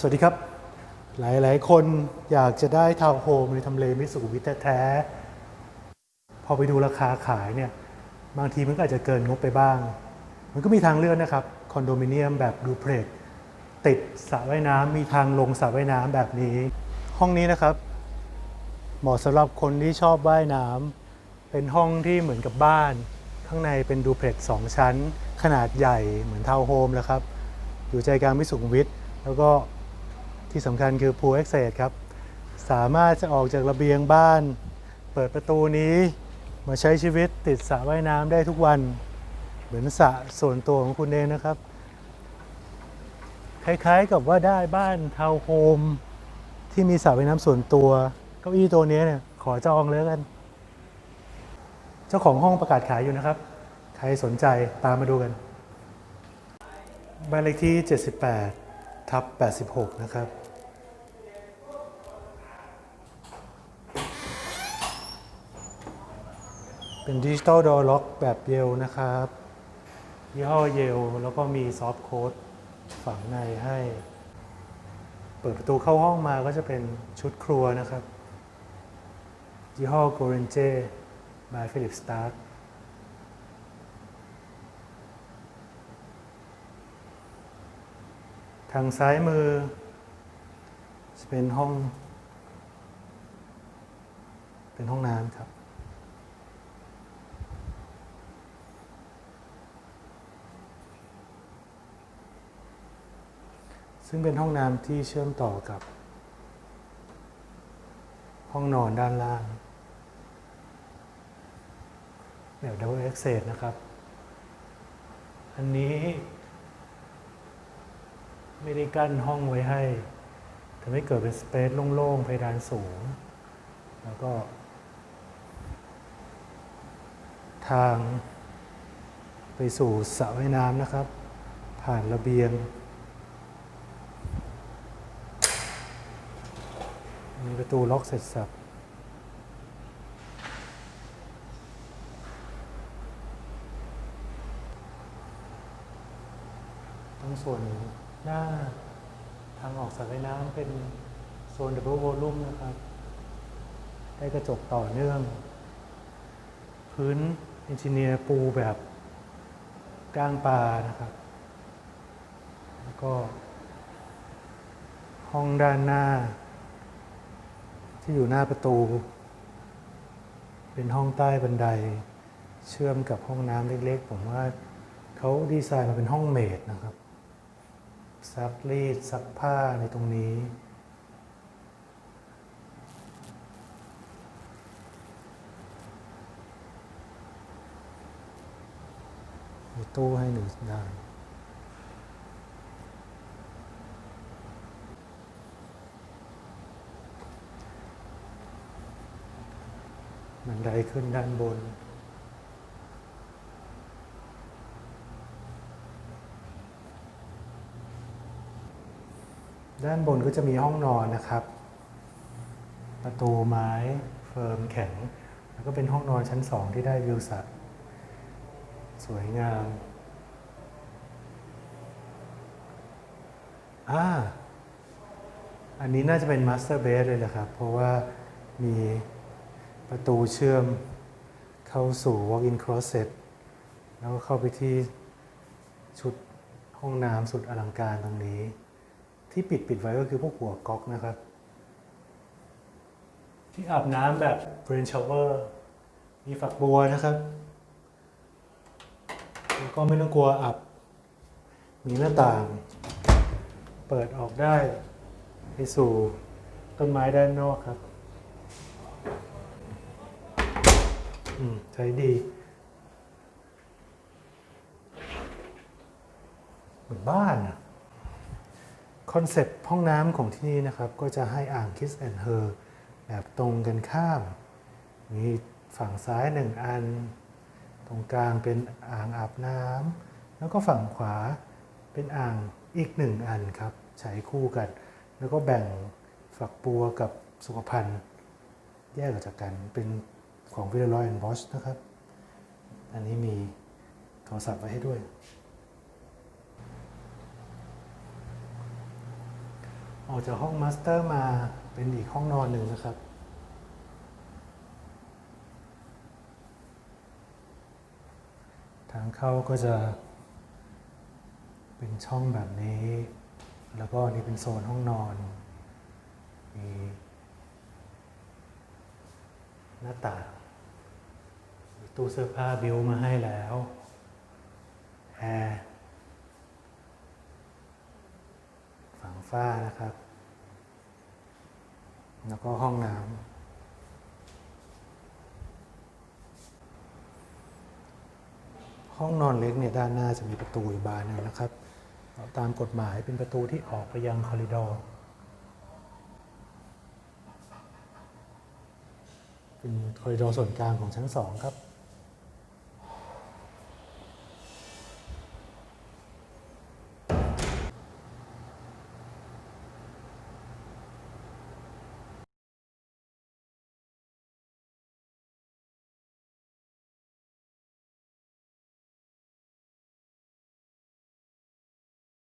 สวัสดีครับ หลาย ๆ คนอยากจะได้ทาวน์โฮมในทำเลมิสุขุวิทแท้ๆพอไปดูราคาขายเนี่ยบางทีมันก็อาจจะเกินงบไปบ้าง มันก็มีทางเลือกนะครับ คอนโดมิเนียมแบบดูเพลทติดสระว่ายน้ำมีทางลงสระว่ายน้ำแบบนี้ ห้องนี้นะครับ เหมาะสำหรับคนที่ชอบว่ายน้ำเป็นห้องที่เหมือนกับบ้าน ข้างในเป็นดูเพล็กสองชั้น ขนาดใหญ่เหมือนทาวน์โฮมแล้วครับ อยู่ใจกลางมิสุขุวิทแล้วก็ ที่สำคัญคือ Pool Access ครับ สามารถจะออกจากระเบียงบ้าน เปิดประตูนี้ มาใช้ชีวิตติดสระว่ายน้ำได้ทุกวัน เหมือนสระส่วนตัวของคุณเองนะครับ คล้ายๆกับว่าได้บ้านทาวน์โฮมที่มีสระว่ายน้ำส่วนตัวเก้าอี้ตัวนี้เนี่ยขอจองเลยกัน เจ้าของห้องประกาศขายอยู่นะครับ ใครสนใจตามมาดูกันบ้านเลขที่ 78 ทับ 86 นะครับ เป็นดิจิตอลดอล็อกแบบเยลนะครับยี่ห้อเยลแล้วก็มีซอฟต์โค้ดฝังในให้ เปิดประตูเข้าห้องมาก็จะเป็นชุดครัวนะครับยี่ห้อ g o r e n j e by Philip Stark ทางซ้ายมือ จะเป็นห้อง เป็นห้องน้ำครับ ซึ่งเป็นห้องน้ำที่เชื่อมต่อกับ ห้องนอนด้านล่างแบบ double access นะครับ อันนี้ ไม่ได้กั้นห้องไว้ให้ทำให้เกิดเป็นสเปซโล่งๆเพดานสูง แล้วก็ ทางไปสู่สระว่ายน้ำนะครับ ผ่านระเบียง ประตูล็อกเสร็จสับตรงส่วนหน้าทางออกสระว่ายน้ำเป็นโซน Double Volume นะครับ ได้กระจกต่อเนื่อง พื้นเอนจิเนียร์ปูแบบก้างปลานะครับ แล้วก็ห้องด้านหน้า ที่อยู่หน้าประตู เป็นห้องใต้บันได เชื่อมกับห้องน้ำเล็กๆ ผมว่าเขาดีไซน์มาเป็นห้องเมดนะครับ ซักรีดซักผ้าในตรงนี้มีตู้ให้หนึ่งด้าน บันไดขึ้นด้านบน ด้านบนก็จะมีห้องนอนนะครับ ประตูไม้เฟิร์มแข็ง แล้วก็เป็นห้องนอนชั้นสองที่ได้วิวสระสวยงามอ่าอันนี้น่าจะเป็นมาสเตอร์เบดเลยนะครับ เพราะว่ามี ประตูเชื่อมเข้าสู่ walk-in closet แล้วก็เข้าไปที่ชุดห้องน้ำสุดอลังการตรงนี้ ที่ปิดปิดไว้ก็คือพวกหัวก๊อกนะครับ ที่อาบน้ำแบบ rain shower มีฝักบัวนะครับ แล้วก็ไม่ต้องกลัวอับ มีหน้าต่าง เปิดออกได้ไปสู่ต้นไม้ด้านนอกครับ อืมใช้ดีเหมือนบ้านอะคอนเซปต์ห้องน้ำของที่นี่นะครับ ก็จะให้อ่าง Kiss and Her แบบตรงกันข้าม มีฝั่งซ้ายหนึ่งอัน ตรงกลางเป็นอ่างอาบน้ำแล้วก็ฝั่งขวาเป็นอ่างอีกหนึ่งอันครับ ใช้คู่กัน แล้วก็แบ่งฝักบัวกับสุขภัณฑ์แยกออกจากกันเป็น ของวิลลอยแอนด์บอชนะครับ อันนี้มีโทรศัพท์ไว้ให้ด้วย ออกจากห้องมาสเตอร์มาเป็นอีกห้องนอนหนึ่งนะครับทางเข้าก็จะเป็นช่องแบบนี้ แล้วก็นี่เป็นโซนห้องนอน มีหน้าต่าง ตู้เสื้อผ้าบิวมาให้แล้วแอร์ฝั่งฝ้านะครับ แล้วก็ห้องน้ำห้องนอนเล็กเนี่ยด้านหน้าจะมีประตูอยู่บานหนึงนะครับ ตามกฎหมายเป็นประตูที่ออกไปยังคอริดอร์เป็นคอริดอร์ส่วนกลางของชั้นสองครับ